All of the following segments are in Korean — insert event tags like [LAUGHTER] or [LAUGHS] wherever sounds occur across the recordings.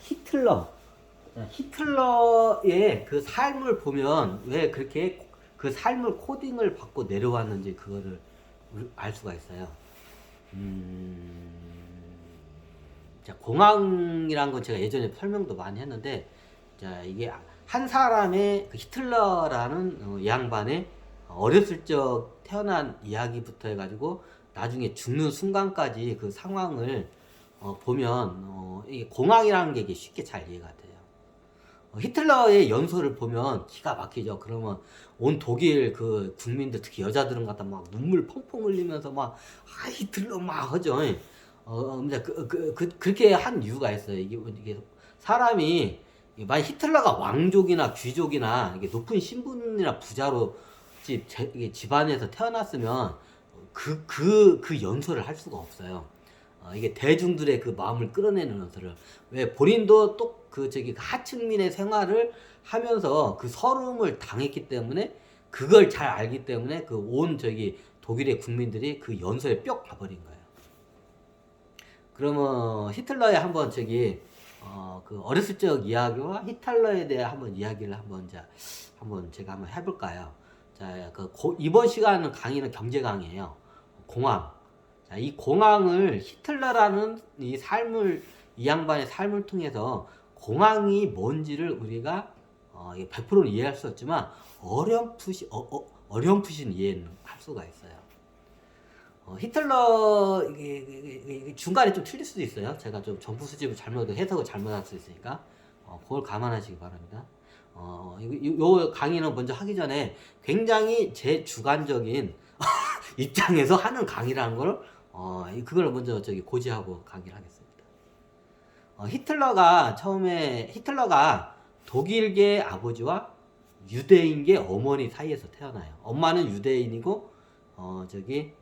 히틀러. 자, 히틀러의 그 삶을 보면 왜 그렇게 그 삶을 코딩을 받고 내려왔는지 그거를 울- 알 수가 있어요. 음, 자, 공황이란 건 제가 예전에 설명도 많이 했는데, 자, 이게 한 사람의 그 히틀러라는 어, 양반의 어렸을 적 태어난 이야기부터 해가지고 나중에 죽는 순간까지 그 상황을 어, 보면 어, 이게 공황이라는 게 이게 쉽게 잘 이해가 돼요. 어, 히틀러의 연설을 보면 기가 막히죠. 그러면 온 독일 그 국민들 특히 여자들은 갖다 막 눈물 펑펑 흘리면서 막 아, 히틀러 막 하죠. 어, 근데 그, 그, 그, 그렇게 한 이유가 있어요. 이게, 이게 사람이 만약 히틀러가 왕족이나 귀족이나 이게 높은 신분이나 부자로 집, 제- 집안에서 태어났으면 그, 그, 그 연설을 할 수가 없어요. 어, 이게 대중들의 그 마음을 끌어내는 연설을. 왜 본인도 또 그 저기 그 하층민의 생활을 하면서 그 서름을 당했기 때문에 그걸 잘 알기 때문에 그 온 저기 독일의 국민들이 그 연설에 뿅 가버린 거예요. 그러면 히틀러의 한번 저기 어, 그 어렸을 적 이야기와 히틀러에 대해 한번 이야기를 한번 자 한번 제가 한번 해볼까요? 자, 그 고- 이번 시간 강의는 경제 강의예요. 공황. 자, 이 공황을 히틀러라는 이 삶을 이 양반의 삶을 통해서 공황이 뭔지를 우리가 어, 100%는 이해할 수 없지만 어렴풋이 어, 어, 어렴풋이 이해는 할 수가 있어요. 어, 히틀러 이게, 이게- 중간에 좀 틀릴 수도 있어요. 제가 좀 정부 수집을 잘못 해석을 잘못할 수 있으니까 어, 그걸 감안하시기 바랍니다. 어, 이- 요 강의는 먼저 하기 전에 굉장히 제 주관적인 [LAUGHS] 입장에서 하는 강의라는 걸 어, 이- 그걸 먼저 저기 고지하고 강의를 하겠습니다. 어, 히틀러가 처음에 히틀러가 독일계 아버지와 유대인계 어머니 사이에서 태어나요. 엄마는 유대인이고 어 저기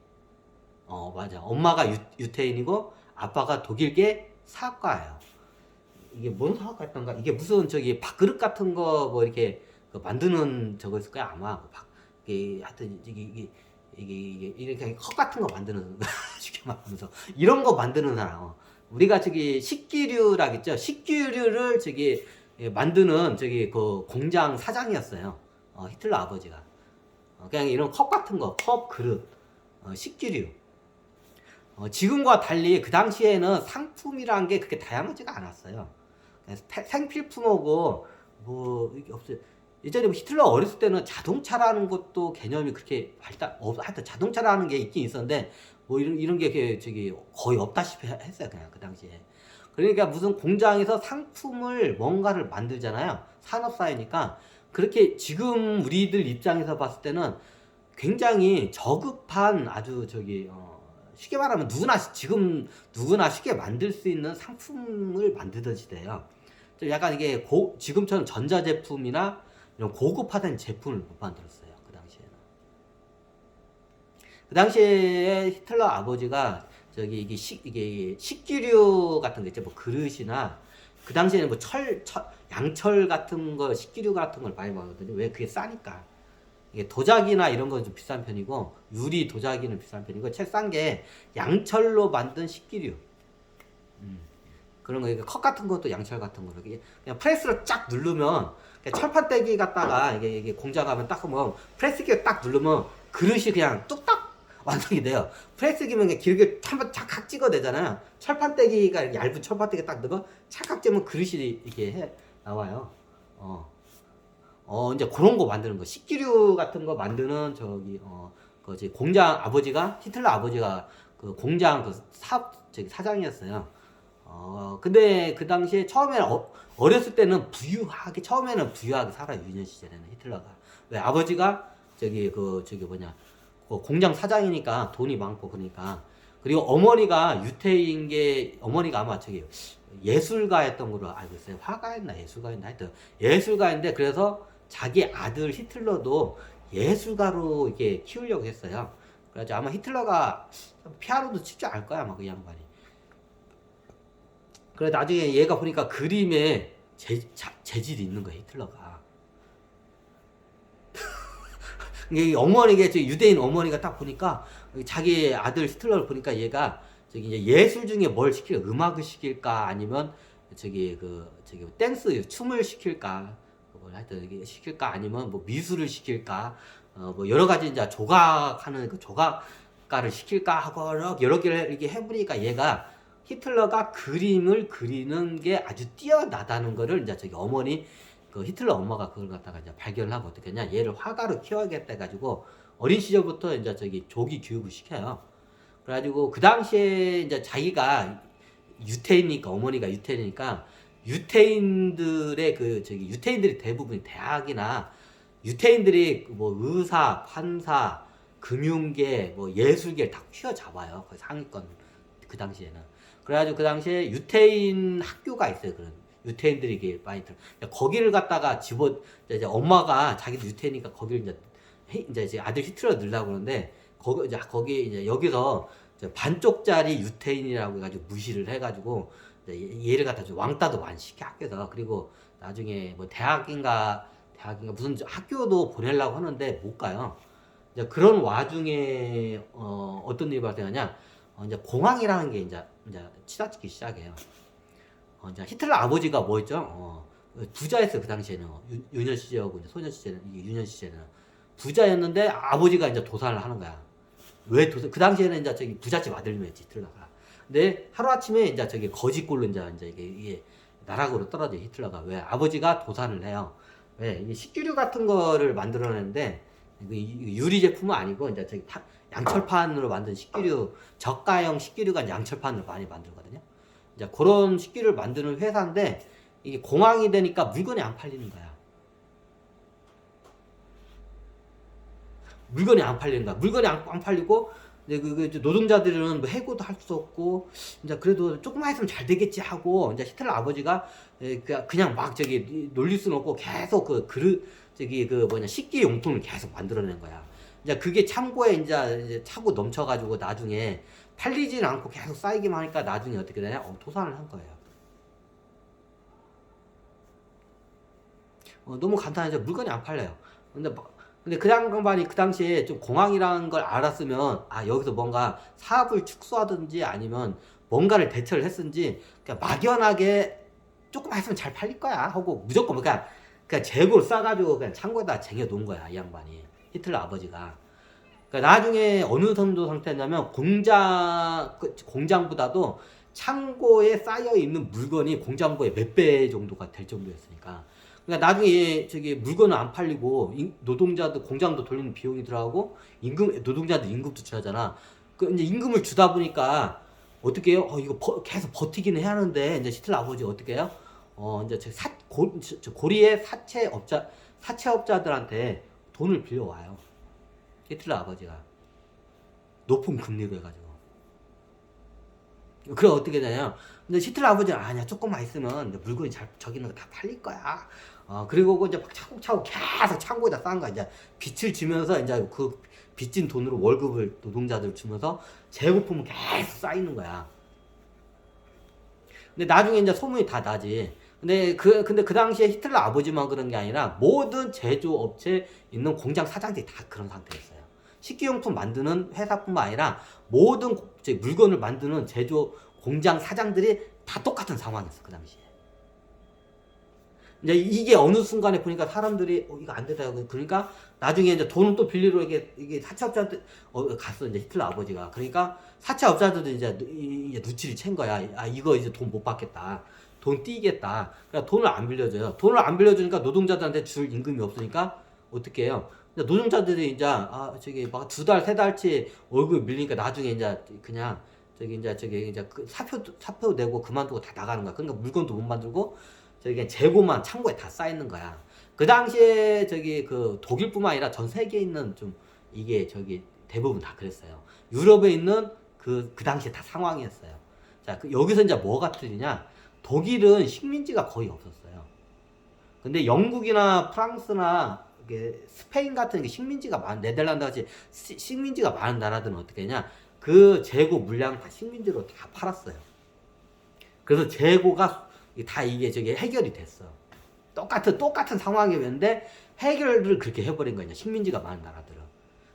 어 맞아 엄마가 유, 유태인이고 아빠가 독일계 사과예요. 이게 뭔 사과였던가? 이게 무슨 저기 밥그릇 같은 거 뭐 이렇게 그 만드는 저거 있을 거야 아마 그 밥, 이게 하여튼 이게 이게 이게, 이게 이렇게 컵 같은 거 만드는 [LAUGHS] 쉽게 말하면서 이런 거 만드는 사람 어. 우리가 저기 식기류라겠죠 식기류를 저기 예, 만드는 저기 그 공장 사장이었어요 어, 히틀러 아버지가 어, 그냥 이런 컵 같은 거컵 그릇 어, 식기류 어, 지금과 달리 그 당시에는 상품이란 게 그렇게 다양하지가 않았어요. 생필품하고 뭐 이게 없어요. 예전에 뭐 히틀러 어렸을 때는 자동차라는 것도 개념이 그렇게 발달, 어, 하여튼 자동차라는 게 있긴 있었는데 뭐 이런 이런 게 저기 거의 없다시피 해- 했어요 그냥 그 당시에. 그러니까 무슨 공장에서 상품을 뭔가를 만들잖아요. 산업 사회니까 그렇게 지금 우리들 입장에서 봤을 때는 굉장히 저급한 아주 저기 어, 쉽게 말하면 누구나 시- 지금 누구나 쉽게 만들 수 있는 상품을 만들던 시대예요. 좀 약간 이게 고, 지금처럼 전자제품이나 이런 고급화된 제품을 못 만들었어요. 그 당시에는. 그 당시에 히틀러 아버지가 저기 이게 식 이게 식기류 같은 거 있죠. 뭐 그릇이나 그 당시에는 뭐 철, 철 양철 같은 거 식기류 같은 걸 많이 먹거든요. 왜 그게 싸니까. 이게 도자기나 이런 건 좀 비싼 편이고 유리 도자기는 비싼 편이고 제일 싼게 양철로 만든 식기류. 음. 그런 거, 이게 컵 같은 것도 양철 같은 거로 그냥 프레스로 쫙 누르면 철판떼기 갖다가 이게, 이게 공장 가면 딱 하면 프레스기를 딱 누르면 그릇이 그냥 뚝딱 완성이 돼요. 프레스기면 그냥 길게 한번 착각 찍어내잖아요. 철판떼기가 얇은 철판떼기 딱 넣으면 착각 찍으면 그릇이 이렇게 해 나와요. 어. 어 이제 그런 거 만드는 거 식기류 같은 거 만드는 저기 어 그지 공장 아버지가 히틀러 아버지가 그 공장 그 사 저기 사장이었어요. 어 근데 그 당시에 처음에는 어, 어렸을 때는 부유하게 처음에는 부유하게 살아 유년 시절에는 히틀러가 왜 아버지가 저기 그 저기 뭐냐 그 공장 사장이니까 돈이 많고 그러니까 그리고 어머니가 유태인계 어머니가 아마 저기 예술가였던 걸로 알고 있어요. 화가였나 예술가였나 하여튼 예술가인데 그래서 자기 아들 히틀러도 예술가로 이렇게 키우려고 했어요. 그래서 아마 히틀러가 피아노도 칠 줄 알 거야 아마 그 양반이. 그래 나중에 얘가 보니까 그림에 재, 자, 재질이 있는 거야 히틀러가. [LAUGHS] 이게 어머니가 저 유대인 어머니가 딱 보니까 자기 아들 히틀러를 보니까 얘가 저기 이제 예술 중에 뭘 시킬까 음악을 시킬까? 아니면 저기 그 저기 댄스 춤을 시킬까? 뭐 하여튼 시킬까? 아니면 뭐 미술을 시킬까? 어뭐 여러 가지 이제 조각하는 그 조각가를 시킬까? 하고 여러 개를 이렇게 해보니까 얘가 히틀러가 그림을 그리는 게 아주 뛰어나다는 거를 이제 저기 어머니 그 히틀러 엄마가 그걸 갖다가 이제 발견하고 어떻게 했냐 얘를 화가로 키워야겠다 해가지고 어린 시절부터 이제 저기 조기 교육을 시켜요. 그래가지고 그 당시에 이제 자기가 유태인이니까 어머니가 유태인이니까 유태인들의 그 저기 유태인들이 대부분 대학이나 유태인들이 뭐 의사, 판사, 금융계, 뭐 예술계를 다 휘어 잡아요. 그 상위권 그 당시에는. 그래가지고 그 당시에 유태인 학교가 있어요. 그런 유태인들이 이게 많이 들. 거기를 갖다가 집어 이제 엄마가 자기도 유태인이니까 거기를 이제 히- 이제 이제 아들 히틀러 넣으려고 그러는데 거기 이제 거기 이제 여기서 이제 반쪽짜리 유태인이라고 해가지고 무시를 해가지고 얘를 갖다 좀 왕따도 많이 시켜 학교에서 그리고 나중에 뭐 대학인가 대학인가 무슨 저 학교도 보내려고 하는데 못 가요. 이제 그런 와중에 어, 어떤 일이 발생하냐 어, 이제 공황이라는 게 이제 이제 치닫기 시작해요. 어, 이제 히틀러 아버지가 뭐였죠? 어, 부자였어요 그 당시에는 유, 유년 시절하고 이제 소년 이게 유년 시절은 부자였는데 아버지가 이제 도산을 하는 거야. 왜 도산? 그 당시에는 이제 저기 부잣집 아들이었지 히틀러가. 근데 하루 아침에 이제 저기 거지꼴로 이제 이제 이게, 이게 나락으로 떨어져 히틀러가 왜 아버지가 도산을 해요. 왜 식기류 같은 거를 만들어내는데 그 유- 유리 제품은 아니고 이제 저기 파- 양철판으로 만든 식기류 저가형 식기류가 양철판으로 많이 만들거든요. 이제 그런 식기류를 만드는 회사인데 이게 공황이 되니까 물건이 안 팔리는 거야. 물건이 안 팔리는 거야. 물건이 안, 안 팔리고 이제 그, 그 노동자들은 뭐 해고도 할 수 없고 이제 그래도 조금만 했으면 잘 되겠지 하고 이제 히틀러 아버지가 그냥 막 저기 놀릴 수는 없고 계속 그 그릇 저기 그 뭐냐 식기 용품을 계속 만들어낸 거야. 이제 그게 창고에 이제, 이제 차고 넘쳐가지고 나중에 팔리지는 않고 계속 쌓이기만 하니까 나중에 어떻게 되냐? 어, 도산을 한 거예요. 어, 너무 간단하죠. 물건이 안 팔려요. 근데 뭐- 근데 그 양반이 그 당시에 좀 공황이라는 걸 알았으면 아 여기서 뭔가 사업을 축소하든지 아니면 뭔가를 대처를 했든지 그냥 막연하게 조금 했으면 잘 팔릴 거야 하고 무조건 그냥 그냥 재고를 싸가지고 그냥 창고에다 쟁여 놓은 거야 이 양반이 히틀러 아버지가 그러니까 나중에 어느 정도 상태냐면 공장 그 공장보다도 창고에 쌓여 있는 물건이 공장고의 몇 배 정도가 될 정도였으니까 그러니까 나중에 저기 물건은 안 팔리고 인- 노동자들 공장도 돌리는 비용이 들어가고 임금 노동자들 임금도 줘야잖아. 그 이제 임금을 주다 보니까 어떻게 해요? 어 이거 버- 계속 버티기는 해야 하는데 이제 히틀러 아버지 어떻게 해요? 어 이제 저 사, 고, 저, 저 고리의 사채업자 사채업자들한테 돈을 빌려와요. 히틀러 아버지가 높은 금리로 해가지고. 그래 어떻게 되냐? 근데 히틀러 아버지는 아니야 조금만 있으면 물건이 잘 저기 있는 거 다 팔릴 거야. 어 그리고 그 이제 막 차곡차곡 계속 창고에다 쌓은 거야. 이제 빚을 지면서 이제 그 빚진 돈으로 월급을 노동자들 주면서 재고품은 계속 쌓이는 거야. 근데 나중에 이제 소문이 다 나지. 근데 그 근데 그 당시에 히틀러 아버지만 그런 게 아니라 모든 제조업체 있는 공장 사장들이 다 그런 상태였어요. 식기용품 만드는 회사뿐만 아니라 모든 물건을 만드는 제조 공장 사장들이 다 똑같은 상황이었어 그 당시에. 이제 이게 어느 순간에 보니까 사람들이 어, 이거 안 되다 그러니까 나중에 이제 돈을 또 빌리러 이게 이게 사채업자들 어, 갔어 이제 히틀러 아버지가 그러니까 사채업자들도 이제 이제 눈치를 챈 거야 아 이거 이제 돈 못 받겠다 돈 띄겠다 그러니까 돈을 안 빌려줘요 돈을 안 빌려주니까 노동자들한테 줄 임금이 없으니까 어떻게 해요 노동자들이 이제 아 저기 막 두 달 세 달치 월급 밀리니까 나중에 이제 그냥 저기 이제 저기 이제 그 사표 사표 내고 그만두고 다 나가는 거야 그러니까 물건도 못 만들고 저기 재고만 창고에 다 쌓여 있는 거야. 그 당시에 저기 그 독일뿐만 아니라 전 세계에 있는 좀 이게 저기 대부분 다 그랬어요. 유럽에 있는 그, 그 당시에 다 상황이었어요. 자, 그 여기서 이제 뭐가 틀리냐? 독일은 식민지가 거의 없었어요. 근데 영국이나 프랑스나 스페인 같은 게 식민지가 많은 네덜란드 같이 시- 식민지가 많은 나라들은 어떻게 했냐? 그 재고 물량 다 식민지로 다 팔았어요. 그래서 재고가 다 이게 저기 해결이 됐어. 똑같은 똑같은 상황이었는데 해결을 그렇게 해버린 거냐 식민지가 많은 나라들은.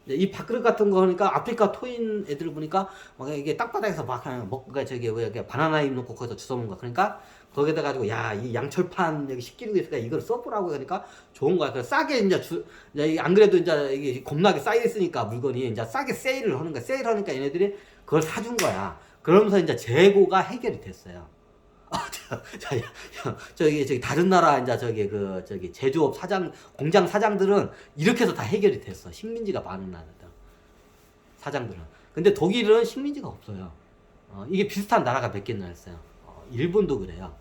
이 밥그릇 같은 거 하니까 아프리카 토인 애들 보니까 막 이게 땅바닥에서 막 먹, 그러니까 저기 왜 이렇게 바나나 잎 넣고 거기서 주워 먹는 거. 그러니까 거기다 가지고 야 이 양철판 여기 식기류 있으니까 이걸 써보라고 하니까 좋은 거야. 그래서 싸게 이제 주, 이제 안 그래도 이제 이게 겁나게 쌓여 있으니까 물건이 이제 싸게 세일을 하는 거야. 세일하니까 얘네들이 그걸 사준 거야. 그러면서 이제 재고가 해결이 됐어요. 아, 저, 저, 저, 저기, 저기, 다른 나라, 이제 저기, 그, 저기, 제조업 사장, 공장 사장들은 이렇게 해서 다 해결이 됐어. 식민지가 많은 나라들. 사장들은. 근데 독일은 식민지가 없어요. 어, 이게 비슷한 나라가 몇 개나 있어요. 어, 일본도 그래요.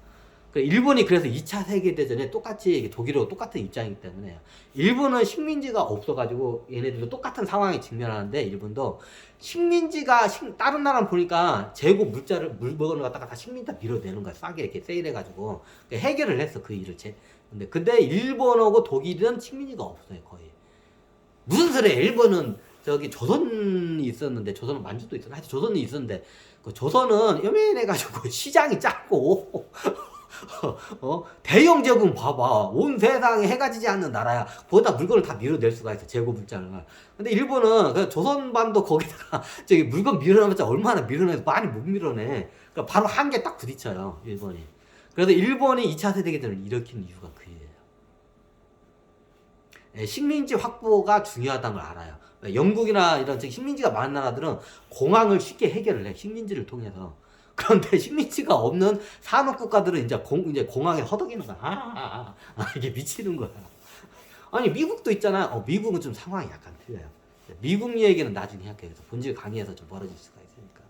그 일본이 그래서 2차 세계대전에 똑같이 독일하고 똑같은 입장이기 때문에 일본은 식민지가 없어가지고 얘네들도 똑같은 상황에 직면하는데 일본도 식민지가 식- 다른 나라는 보니까 재고 물자를 물건을 갖다가 다 식민 다 밀어내는 거야. 싸게 이렇게 세일해가지고. 그러니까 해결을 했어 그 일을 제 근데 근데 일본하고 독일은 식민지가 없어요 거의. 무슨 소리야 일본은 저기 조선이 있었는데 조선은 만주도 있었나 하여튼 조선이 있었는데 그 조선은 요맨해가지고 [LAUGHS] 시장이 작고 [LAUGHS] 어 대형 제국 봐봐 온 세상에 해가 지지 않는 나라야 거기다 물건을 다 밀어낼 수가 있어 재고 물자를 근데 일본은 그 조선반도 거기다가 [LAUGHS] 저기 물건 밀어내봤자 얼마나 밀어내서 많이 못 밀어내 그러니까 바로 한 개 딱 부딪혀요 일본이 그래서 일본이 2차 세계대전을 일으킨 이유가 그예요 예, 식민지 확보가 중요하다는 걸 알아요. 왜 영국이나 이런 식민지가 많은 나라들은 공항을 쉽게 해결을 해. 식민지를 통해서. 그런데 식민지가 없는 산업 국가들은 이제 공 이제 공항에 허덕이는 거야. 아, 아, 아, 아, 이게 미치는 거야. 아니 미국도 있잖아. 어, 미국은 좀 상황이 약간 틀려요. 미국 얘기는 나중에 할게요. 그래서 본질 강의에서 좀 멀어질 수가 있으니까.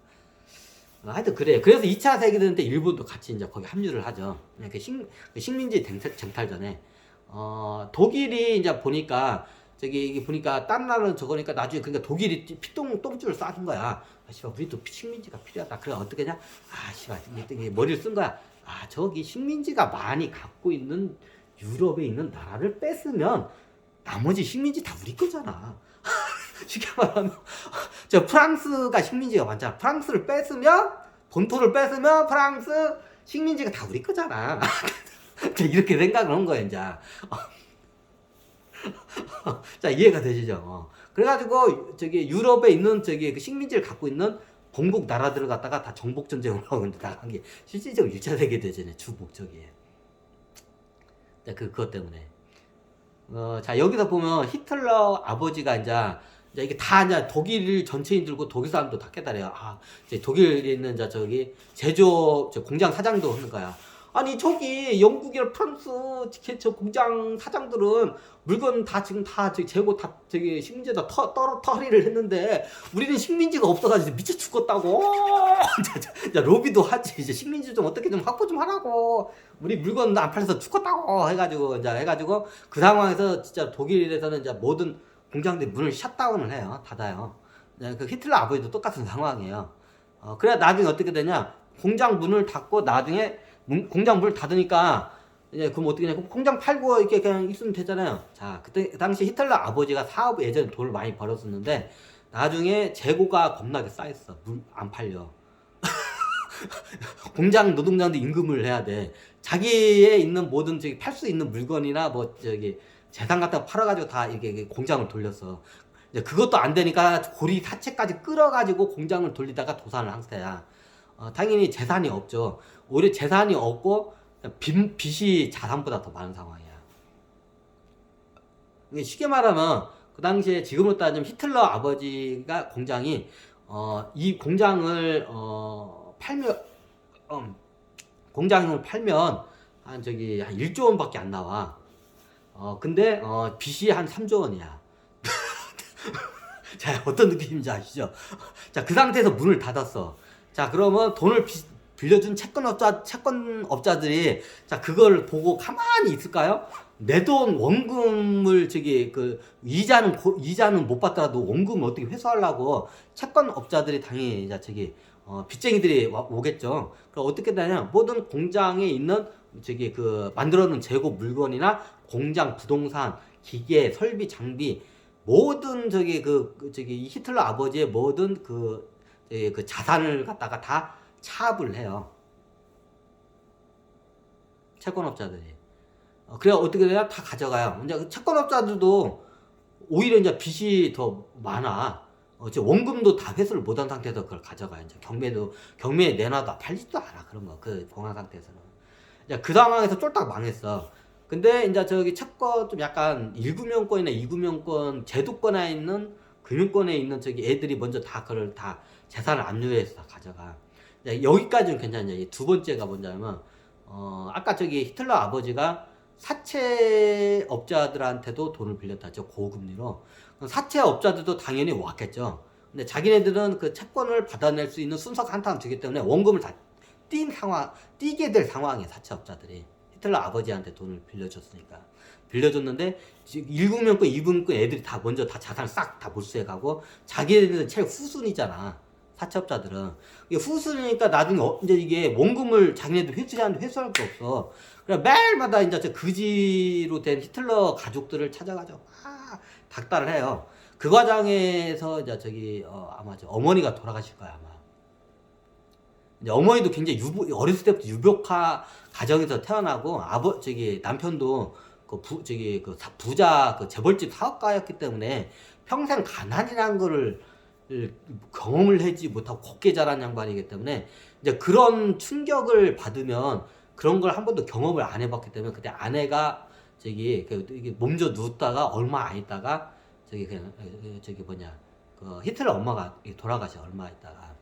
어, 하여튼 그래. 그래서 2차 세계대전 때 일본도 같이 이제 거기 합류를 하죠. 그 식, 그 식민지 쟁탈, 쟁탈전에. 어, 독일이 이제 보니까 저기 보니까 딴 나라는 저거니까 나중에 그러니까 독일이 피똥 똥줄을 싸준 거야. 아 씨발 우리도 식민지가 필요하다. 그래 어떻게 하냐? 아 씨발 이게 머리를 쓴 거야. 아 저기 식민지가 많이 갖고 있는 유럽에 있는 나라를 뺐으면 나머지 식민지 다 우리 거잖아. [LAUGHS] 쉽게 말하면 [LAUGHS] 저 프랑스가 식민지가 많잖아. 프랑스를 뺐으면 본토를 뺐으면 프랑스 식민지가 다 우리 거잖아. [LAUGHS] 자, 이렇게 생각을 한 거예요, 이제. 자, 이해가 되시죠? 어. 그래가지고, 저기, 유럽에 있는 저기 그 식민지를 갖고 있는 본국 나라들을 갖다가 다 정복 전쟁을 [LAUGHS] 하고 이제 나간 게 실질적으로 1차 세계 대전의 주 목적이에요. 자, 그, 그것 때문에. 어, 자, 여기서 보면 히틀러 아버지가 이제, 이게 다 이제 독일 전체인 들고 독일 사람도 다 깨달아요. 아, 이제 독일에 있는 이제 저기 제조, 저 공장 사장도 하는 거야. 아니 저기 영국이나 프랑스 저- 저 공장 사장들은 물건 다 지금 다 재고 다 저기 식민지에다 터, 떨어 터리를 했는데 우리는 식민지가 없어가지고 미쳐 죽겠다고. 자, 로비도 하지. 이제 식민지 좀 어떻게 좀 확보 좀 하라고. 우리 물건 안 팔려서 죽겠다고 해가지고 이제 해가지고 그 상황에서 진짜 독일에서는 이제 모든 공장들이 문을 샷다운을 해요. 닫아요. 네, 그 히틀러 아버지도 똑같은 상황이에요. 어, 그래야 나중에 어떻게 되냐? 공장 문을 닫고 나중에 문- 공장 문을 닫으니까 이제 그럼 어떻게 되냐 공장 팔고 이렇게 그냥 있으면 되잖아요. 자 그때 그 당시 히틀러 아버지가 사업 예전에 돈을 많이 벌었었는데 나중에 재고가 겁나게 쌓였어. 물 안 팔려. [LAUGHS] 공장 노동자한테 임금을 해야 돼. 자기의 있는 모든 저기 팔 수 있는 물건이나 뭐 저기 재산 같은 거 팔아가지고 다 이게 공장을 돌렸어. 이제 그것도 안 되니까 고리 사채까지 끌어가지고 공장을 돌리다가 도산을 한 상태야. 어, 당연히 재산이 없죠. 오히려 재산이 없고 빚, 빚이 자산보다 더 많은 상황이야. 쉽게 말하면 그 당시에 지금으로 따지면 히틀러 아버지가 공장이 어, 이 공장을 어, 팔면 음, 공장을 팔면 한 저기 한 1조 원밖에 안 나와. 어, 근데 어, 빚이 한 3조 원이야. [LAUGHS] 자, 어떤 느낌인지 아시죠? 자, 그 상태에서 문을 닫았어. 자, 그러면 돈을 비- 빌려준 채권업자, 채권업자들이 자, 그걸 보고 가만히 있을까요? 내 돈 원금을 저기 그 이자는 고- 이자는 못 받더라도 원금을 어떻게 회수하려고 채권업자들이 당연히 이제 저기 어, 빚쟁이들이 와- 오겠죠. 그럼 어떻게 되냐? 모든 공장에 있는 저기 그 만들어놓은 재고 물건이나 공장 부동산, 기계, 설비, 장비 모든 저기 그, 그 저기 이 히틀러 아버지의 모든 그, 예, 그 자산을 갖다가 다 차압을 해요. 채권업자들이. 어, 그래 어떻게 되냐? 다 가져가요. 이제 그 채권업자들도 오히려 이제 빚이 더 많아. 어, 이제 원금도 다 회수를 못한 상태에서 그걸 가져가 이제 경매도 경매에 내놔도 팔리지도 않아 그런 거그 봉황 상태에서는. 이제 그 상황에서 쫄딱 망했어. 근데 이제 저기 채권 좀 약간 1금융권이나 2금융권 제도권에 있는 금융권에 있는 저기 애들이 먼저 다 그걸 다 재산을 압류해서 다 가져가. 이제 여기까지는 괜찮냐. 두 번째가 뭐냐면 어 아까 저기 히틀러 아버지가 사채업자들한테도 돈을 빌렸다. 저 고금리로. 사채업자들도 당연히 왔겠죠. 근데 자기네들은 그 채권을 받아낼 수 있는 순서가 한타는 되기 때문에 원금을 다 띈 상황, 띄게 될 상황에 사채업자들이 히틀러 아버지한테 돈을 빌려줬으니까 빌려줬는데 지금 1금융권, 2금융권 애들이 다 먼저 다 자산을 싹 다 몰수해가고 자기네들은 제일 후순이잖아 사채업자들은 이게 후순이니까 나중에 어, 이제 이게 원금을 자기네들 회수하는데 회수할 게 없어. 그래 매일마다 이제 저 그지로 된 히틀러 가족들을 찾아가지고 막 닥달을 해요. 그 과정에서 이제 저기 어, 아마 저 어머니가 돌아가실 거야 아마. 이제 어머니도 굉장히 유부, 어렸을 때부터 유복하 가정에서 태어나고 아버 저기 남편도 그 부, 저기 그 사- 부자 그 재벌집 사업가였기 때문에 평생 가난이라는 거를 을- 경험을 하지 못하고 곱게 자란 양반이기 때문에 이제 그런 충격을 받으면 그런 걸 한 번도 경험을 안 해봤기 때문에 그때 아내가 저기 그 이게 몸져 누웠다가 얼마 안 있다가 저기 그냥 그 저기 뭐냐 그 히틀러 엄마가 돌아가셔 얼마 있다가.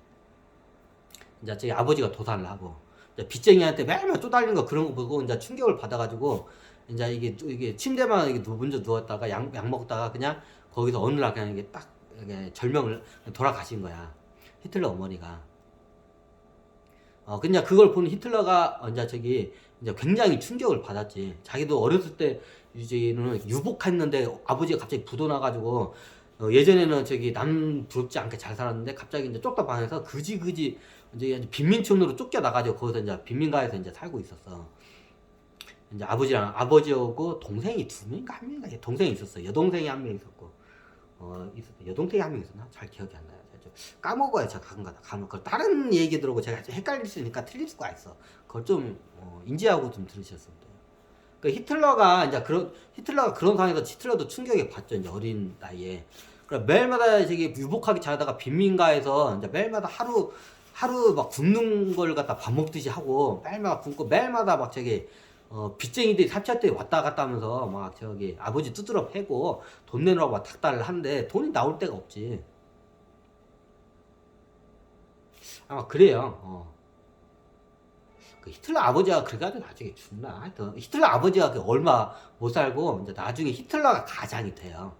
이제 저희 아버지가 도산을 하고 이제 빚쟁이한테 매일매일 쪼달리는 거 그런 거 보고 이제 충격을 받아가지고 이제 이게 또 이게 침대만 이게 누- 먼저 누웠다가 약, 약 먹다가 그냥 거기서 어느 날 그냥 이게 딱 절명을 돌아가신 거야. 히틀러 어머니가. 어 그냥 그걸 본 히틀러가 이제 저기 이제 굉장히 충격을 받았지. 자기도 어렸을 때 이제는 유복했는데 아버지가 갑자기 부도나가지고 어, 예전에는 저기 남 부럽지 않게 잘 살았는데 갑자기 이제 쫓다 방에서 그지 그지 이제 빈민촌으로 쫓겨 나가지고 거기서 이제 빈민가에서 이제 살고 있었어. 이제 아버지랑 아버지하고 동생이 두 명인가 한 명인가? 동생이 있었어. 여동생이 한 명 있었고 어 있었어. 여동생이 한 명 있었나? 잘 기억이 안 나요. 좀 까먹어요. 제가 가끔가다 그 다른 얘기 들어고 제가 좀 헷갈릴 수 있으니까 틀릴 수가 있어. 그걸 좀 어, 인지하고 좀 들으셨으면 돼요. 그 히틀러가 이제 그런 히틀러가 그런 상황에서 히틀러도 충격에 받죠. 이제 어린 나이에. 그래 매일마다 저기 유복하게 자다가 빈민가에서 이제 매일마다 하루 하루 막 굶는 걸 갖다 밥 먹듯이 하고 매일마다 굶고 매일마다 막 저기 어 빚쟁이들이 사채때 왔다 갔다 하면서 막 저기 아버지 두드러 패고 돈 내놓으라고 막 닥달을 하는데 돈이 나올 데가 없지. 아마 그래요. 어. 그 히틀러 아버지가 그래가지고 나중에 죽나? 하여튼 히틀러 아버지가 그 얼마 못 살고 이제 나중에 히틀러가 가장이 돼요.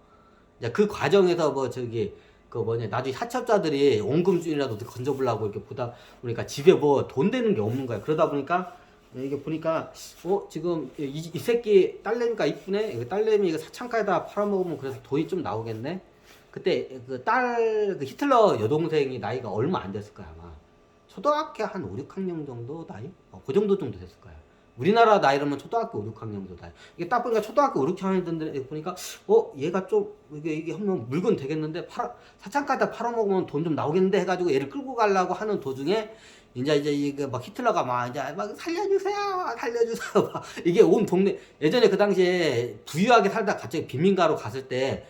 이제 그 과정에서 뭐 저기 그 뭐냐 나중에 사채업자들이 원금줄이라도 건져보려고 이렇게 보다 보니까 집에 뭐 돈 되는 게 없는 거야. 그러다 보니까 이게 보니까 어 지금 이, 이 새끼 딸내미가 이쁘네. 이거 딸내미 이거 사창가에다 팔아먹으면 그래서 돈이 좀 나오겠네. 그때 그 딸 그 히틀러 여동생이 나이가 얼마 안 됐을 거야 아마. 초등학교 한 5, 6학년 정도 나이? 어, 그 정도 정도 됐을 거야. 우리나라 나이로면 초등학교 5, 6학년 정도 나이. 이게 딱 보니까 초등학교 5, 6학년들 보니까 어 얘가 좀 이게 이게 하면 물건 되겠는데 팔아 사창가에다 팔아먹으면 돈 좀 나오겠는데 해가지고 얘를 끌고 가려고 하는 도중에 이제 이제 이게 막 히틀러가 막 이제 막 살려주세요 살려주세요 막 이게 온 동네 예전에 그 당시에 부유하게 살다 갑자기 빈민가로 갔을 때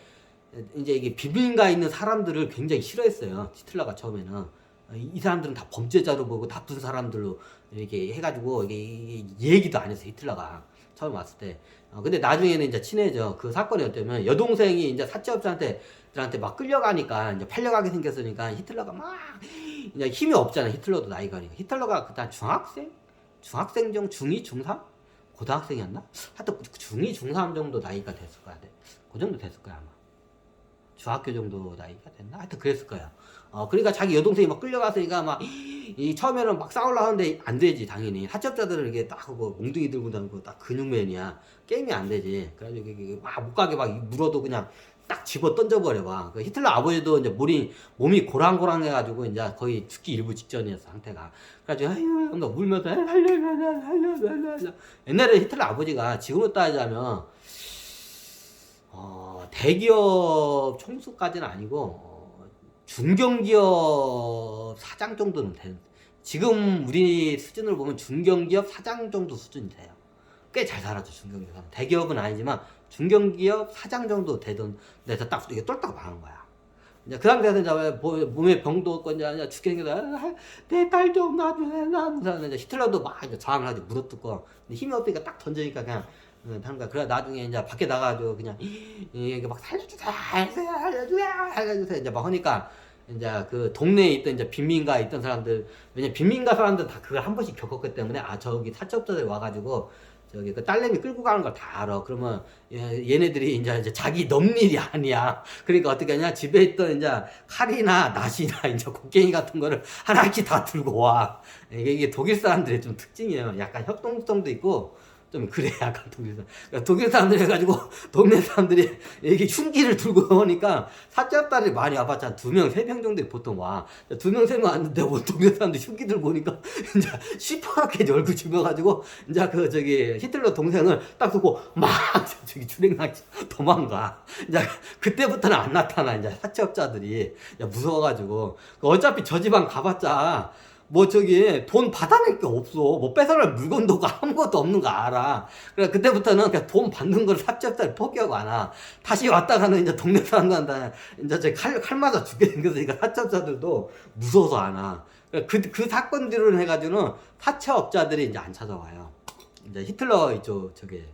이제 이게 빈민가에 있는 사람들을 굉장히 싫어했어요 히틀러가 처음에는 이- 이 사람들은 다 범죄자로 보고 나쁜 사람들로 이렇게 해가지고 이게, 얘기도 안 했어 히틀러가 처음 왔을 때. 어, 근데 나중에는 이제 친해져. 그 사건이 어쩌면 여동생이 이제 사채업자한테 들한테 막 끌려가니까 이제 팔려가게 생겼으니까 히틀러가 막 이제 힘이 없잖아. 히틀러도 나이가 니까 히틀러가 그때 중학생, 중학생 중 중2, 중3, 고등학생이었나? 하여튼 중2, 중3 정도 나이가 됐을 거야. 네. 그 정도 됐을 거야 아마. 중학교 정도 나이가 됐나? 하여튼 그랬을 거야. 어, 그러니까 자기 여동생이 막 끌려갔으니까 막, 이 처음에는 막 싸우려 하는데 안 되지, 당연히. 사채업자들은 이게 딱 그거 몽둥이 들고 다니고 딱 근육맨이야. 게임이 안 되지. 그래가지고 막 못 가게 막 물어도 그냥 딱 집어 던져버려 봐. 그 히틀러 아버지도 이제 몸이, 몸이 고랑고랑 해가지고 이제 거의 죽기 일부 직전이었어, 상태가. 그래가지고, 아유, 뭔가 울면서, 살려줘, 살려줘, 살려줘. 옛날에 히틀러 아버지가 지금으로 따지자면, 어, 대기업 총수까지는 아니고 어, 중견기업 사장 정도는 되는. 지금 우리 수준을 보면 중견기업 사장 정도 수준이 돼요. 꽤 잘 살았죠 중견기업. 대기업은 아니지만 중견기업 사장 정도 되던 데서 딱 이게 똘딱 망한 거야. 이제 그 상태에서 이제 몸에 병도 없고 이제 죽겠는 게내 딸 좀 놔줘야 나. 이제 히틀러도 막 이제 저항을 하지 물어뜯고 힘이 없으니까 딱 던지니까 그냥 거야. 그래 나중에 이제 밖에 나가지고 그냥 이게 막 살려주세요, 살려주세요, 살려주세요 이제 막 하니까 이제 그 동네에 있던 이제 빈민가에 있던 사람들 왜냐 면 빈민가 사람들 다 그걸 한 번씩 겪었기 때문에 아 저기 사채업자들 와가지고 저기 그 딸내미 끌고 가는 걸 다 알아. 그러면 얘- 얘네들이 이제, 이제 자기 넘일이 아니야. 그러니까 어떻게 하냐 집에 있던 이제 칼이나 낫이나 [LAUGHS] 이제 곡괭이 같은 거를 하나씩 다 들고 와. 이게, 이게 독일 사람들의 좀 특징이에요. 약간 협동성도 있고 좀 그래 약간 독일 사람. 그러니까 독일 사람들 해가지고 동네 사람들이 [LAUGHS] 이게 흉기를 들고 오니까 사자딸이 많이 와봤자 두 명, 세 명 정도 보통 와. 두 명, 세 명 왔는데 뭐 동네 사람들 흉기 들고 오니까 [LAUGHS] 이제 시퍼렇게 얼굴 죽여가지고 이제 그 저기 히틀러 동생을 딱 두고 막 [LAUGHS] 저기 주랭랑 도망가. 이제 그때부터는 안 나타나 이제 사채업자들이 무서워가지고 어차피 저 집안 가봤자 뭐 저기 돈 받아낼 게 없어. 뭐 뺏어갈 물건도 없고 아무것도 없는 거 알아. 그래 그때부터는 그냥 돈 받는 걸 사채업자를 포기하고 안 와. 다시 왔다가는 이제 동네 사람들한테 이제 저칼 칼 맞아 죽게 생겨서니까 사채업자들도 무서워서 안 와. 그, 그 사건 뒤로 해가지고는 사채업자들이 이제 안 찾아와요. 이제 히틀러 이쪽 저게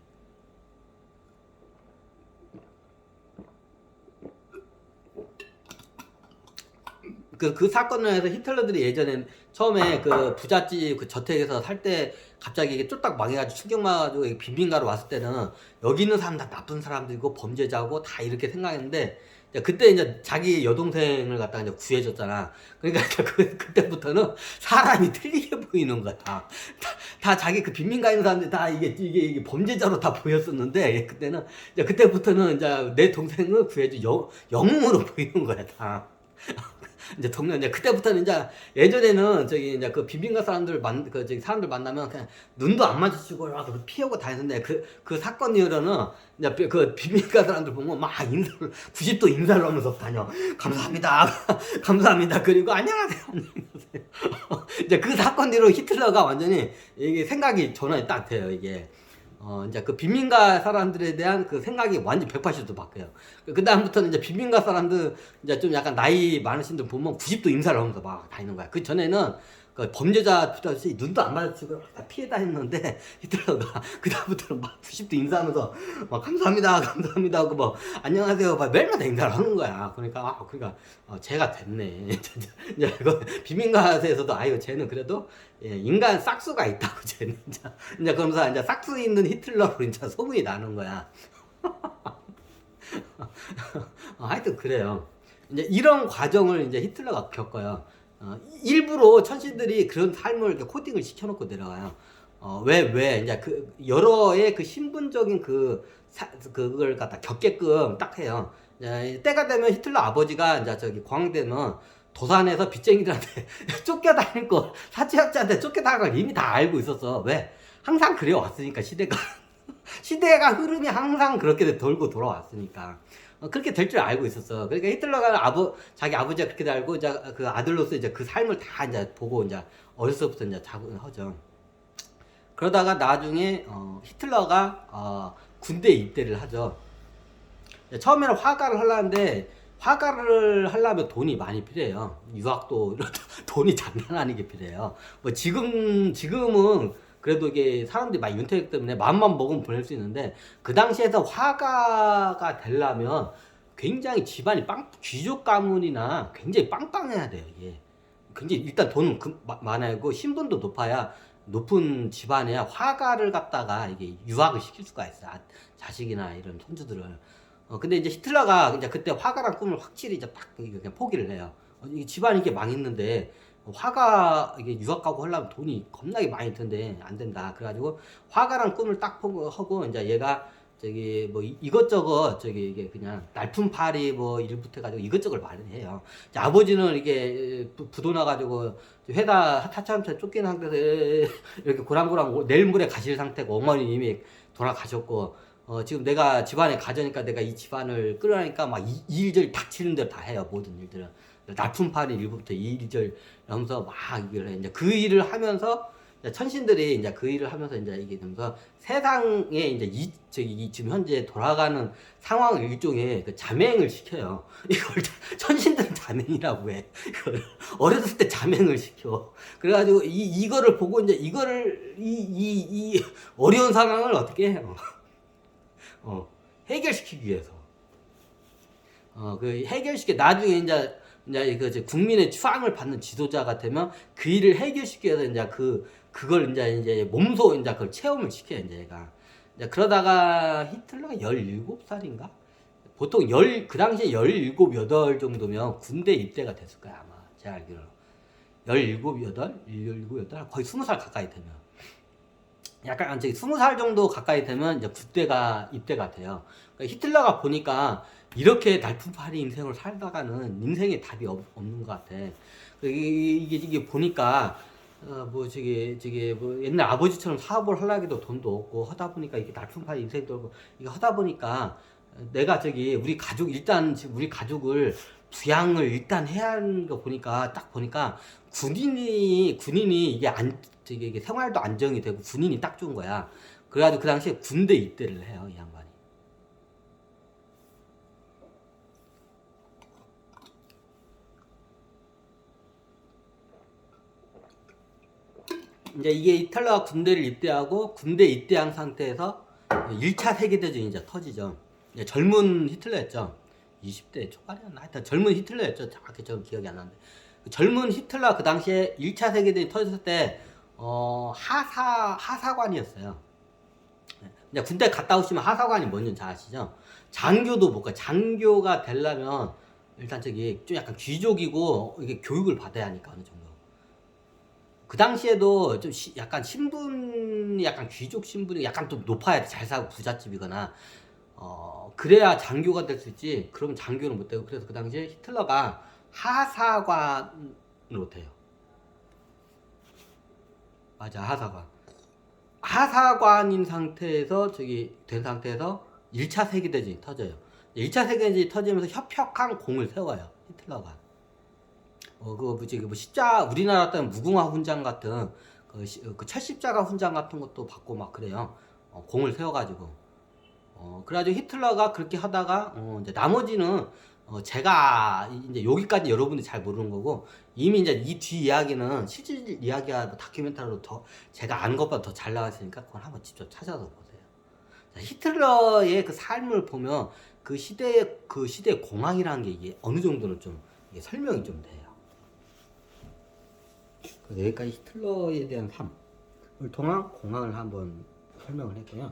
그, 그 사건을 해서 히틀러들이 예전에 처음에 그 부잣집 그 저택에서 살 때 갑자기 이게 쫄딱 망해가지고 충격망해가지고 여기 빈민가로 왔을 때는 여기 있는 사람 다 나쁜 사람들이고 범죄자고 다 이렇게 생각했는데 그때 이제 자기 여동생을 갖다가 이제 구해줬잖아. 그러니까 [LAUGHS] 그, 그때부터는 사람이 틀리게 보이는 거야. 다, 다 자기 그 빈민가에 있는 사람들이 다 이게, 이게, 이게 범죄자로 다 보였었는데 그때는 이제 그때부터는 이제 내 동생을 구해줘 영, 영웅으로 [LAUGHS] 보이는 거야, 다. 이제 동네 이제 그때부터는 이제 예전에는 저기 이제 그 비빈가 사람들 만 그 저기 사람들 만나면 그냥 눈도 안 마주치고 막 피하고 다녔는데 그 그 사건 이후로는 이제 비- 그 비빈가 사람들 보면 막 인사를 90도 인사를 하면서 다녀. 감사합니다. [LAUGHS] 감사합니다. 그리고 안녕하세요. [LAUGHS] [LAUGHS] 이제 그 사건 뒤로 히틀러가 완전히 이게 생각이 전환이 딱 돼요 이게 어, 이제 그 빈민가 사람들에 대한 그 생각이 완전 180도 바뀌어요. 그 다음부터는 이제 빈민가 사람들, 이제 좀 약간 나이 많으신 분 보면 90도 인사를 하면서 막 다니는 거야. 그 전에는 그 범죄자 피다시 눈도 안 마주치고 다 피해 다녔는데 [LAUGHS] 히틀러가 그 다음부터는 막 90도 인사하면서 막 감사합니다, 감사합니다 하고 뭐 안녕하세요, 막 매일마다 인사를 하는 거야. 그러니까 아, 그러니까 어, 쟤가 됐네. [LAUGHS] 이제 이거 비민가에서도 아유 쟤는 그래도 예, 인간 싹수가 있다고 [LAUGHS] 쟤는 이제 이제 그러면서 이제 싹수 있는 히틀러로 이제 소문이 나는 거야. 어, 하여튼 그래요. 이제 이런 과정을 이제 히틀러가 겪어요. 어, 일부러 천신들이 그런 삶을 이렇게 코딩을 시켜놓고 내려가요. 어, 왜, 왜, 이제 그, 여러의 그 신분적인 그, 사, 그걸 갖다 겪게끔 딱 해요. 이제 때가 되면 히틀러 아버지가 이제 저기 광되면 도산에서 빚쟁이들한테 [LAUGHS] 쫓겨다닐 거, 사채업자한테 쫓겨다닐 걸 이미 다 알고 있었어. 왜? 항상 그래 왔으니까, 시대가. [LAUGHS] 시대가 흐름이 항상 그렇게 돌고 돌아왔으니까. 어, 그렇게 될 줄 알고 있었어. 그러니까 히틀러가 아버, 자기 아버지가 그렇게 알고, 이제 그 아들로서 이제 그 삶을 다 이제 보고 이제 어렸을 때부터 이제 자극을 하죠. 그러다가 나중에, 어, 히틀러가, 어, 군대 입대를 하죠. 처음에는 화가를 하려는데, 화가를 하려면 돈이 많이 필요해요. 유학도 [LAUGHS] 돈이 장난 아니게 필요해요. 뭐 지금 지금은 그래도 이게 사람들이 많이 윤택 때문에 마음만 먹으면 보낼 수 있는데 그 당시에서 화가가 되려면 굉장히 집안이 빵 귀족 가문이나 굉장히 빵빵해야 돼요. 이게 굉장히 일단 돈은 그, 마- 많아야 고 신분도 높아야 높은 집안에야 화가를 갖다가 이게 유학을 시킬 수가 있어. 아, 자식이나 이런 손주들을. 어, 근데 이제 히틀러가 이제 그때 화가란 꿈을 확실히 이제 딱 포기를 해요. 어, 이 집안이 이게 망했는데 화가 이게 유학 가고 하려면 돈이 겁나게 많이 드는데 안 된다. 그래가지고 화가란 꿈을 딱 포기하고 이제 얘가 저기 뭐 이- 이것저것 저기 이게 그냥 날품팔이 뭐 일부터 해가지고 이것저것 마련해요. 아버지는 이게 부- 부도 나 가지고 회사 타차함차 쫓기는 상태에서 [LAUGHS] 이렇게 고랑고랑 내일 모레 가실 상태고 어머니 이미 돌아가셨고 어, 지금 내가 집안에 가져니까 내가 이 집안을 끌어내니까 막 이- 일절 닥치는 대로 다 해요. 모든 일들은. 날품팔이 일부부터 이일절 하면서 막 일을 해. 이제 그 일을 하면서 천신들이 이제 그 일을 하면서 이제 이게 되면서 세상에 이제 이 저기 이 지금 현재 돌아가는 상황을 일종의 그 자맹을 시켜요. [LAUGHS] 이걸 천신들은 자맹이라고 해. 이걸 어렸을 때 자맹을 시켜. 그래가지고 이 이거를 보고 이제 이거를 이 이 이 어려운 상황을 어떻게 해요? [LAUGHS] 어 해결시키기 위해서. 어 그 해결시켜 나중에 이제 이제 그 이제 국민의 추앙을 받는 지도자가 되면 그 일을 해결시키기 위해서 이제 그 그걸 이제 이제 몸소 이제 그걸 체험을 시켜 이제 얘가. 이제 그러다가 히틀러가 17살인가? 보통 열 그 당시에 17, 8 정도면 군대 입대가 됐을 거야 아마. 제가 알기로는. 17, 8, 17, 8 거의 20살 가까이 되면. 약간 저기 20살 정도 가까이 되면 이제 군대가 입대가 돼요. 그러니까 히틀러가 보니까 이렇게 날품팔이 인생을 살다가는 인생에 답이 없, 없는 것 같아. 그 이게, 이게, 보니까 어, 뭐 저기 저기 뭐 옛날 아버지처럼 사업을 하려기도 돈도 없고 하다 보니까 이게 날품팔이 인생 돌고 이거 하다 보니까 내가 저기 우리 가족 일단 우리 가족을 부양을 일단 해야 하는 거 보니까 딱 보니까 군인이 군인이 이게 안 저기 이게 생활도 안정이 되고 군인이 딱 좋은 거야. 그래가지고 그 당시에 군대 입대를 해요 이 양반 이. 이제 이게 이탈리아 군대를 입대하고 군대 입대한 상태에서 1차 세계대전이 이제 터지죠. 이제 젊은 히틀러였죠. 20대 초반이었나? 하여튼 젊은 히틀러였죠. 정확히 저는 기억이 안 나는데. 그 젊은 히틀러 그 당시에 1차 세계대전이 터졌을 때, 어, 하사, 하사관이었어요. 이제 군대 갔다 오시면 하사관이 뭔지 잘 아시죠? 장교도 못 가. 장교가 되려면 일단 저기 좀 약간 귀족이고 이게 교육을 받아야 하니까 어느 정도. 그 당시에도 좀 시- 약간 신분이 약간 귀족 신분이 약간 좀 높아야 돼. 잘 사고 부잣집이거나 어 그래야 장교가 될 수 있지. 그러면 장교는 못 되고 그래서 그 당시에 히틀러가 하사관으로 돼요. 맞아 하사관. 하사관인 상태에서 저기 된 상태에서 1차 세계대전이 터져요. 1차 세계대전이 터지면서 협력한 공을 세워요. 히틀러가. 어, 그, 뭐지, 뭐, 십자, 우리나라 때는 무궁화 훈장 같은, 그, 시- 그 철십자가 훈장 같은 것도 받고 막 그래요. 어, 공을 세워가지고. 어, 그래가지고 히틀러가 그렇게 하다가, 어, 이제 나머지는, 어, 제가, 이제 여기까지 여러분들이 잘 모르는 거고, 이미 이제 이 뒤 이야기는 실질 이야기와 뭐 다큐멘터리로 더, 제가 아는 것보다 더 잘 나왔으니까, 그건 한번 직접 찾아서 보세요. 자, 히틀러의 그 삶을 보면, 그 시대의, 그 시대의 공황이라는 게 이게 어느 정도는 좀, 설명이 좀 돼요. 그래서 여기까지 히틀러에 대한 삶을 통한 공황을 한번 설명을 했고요.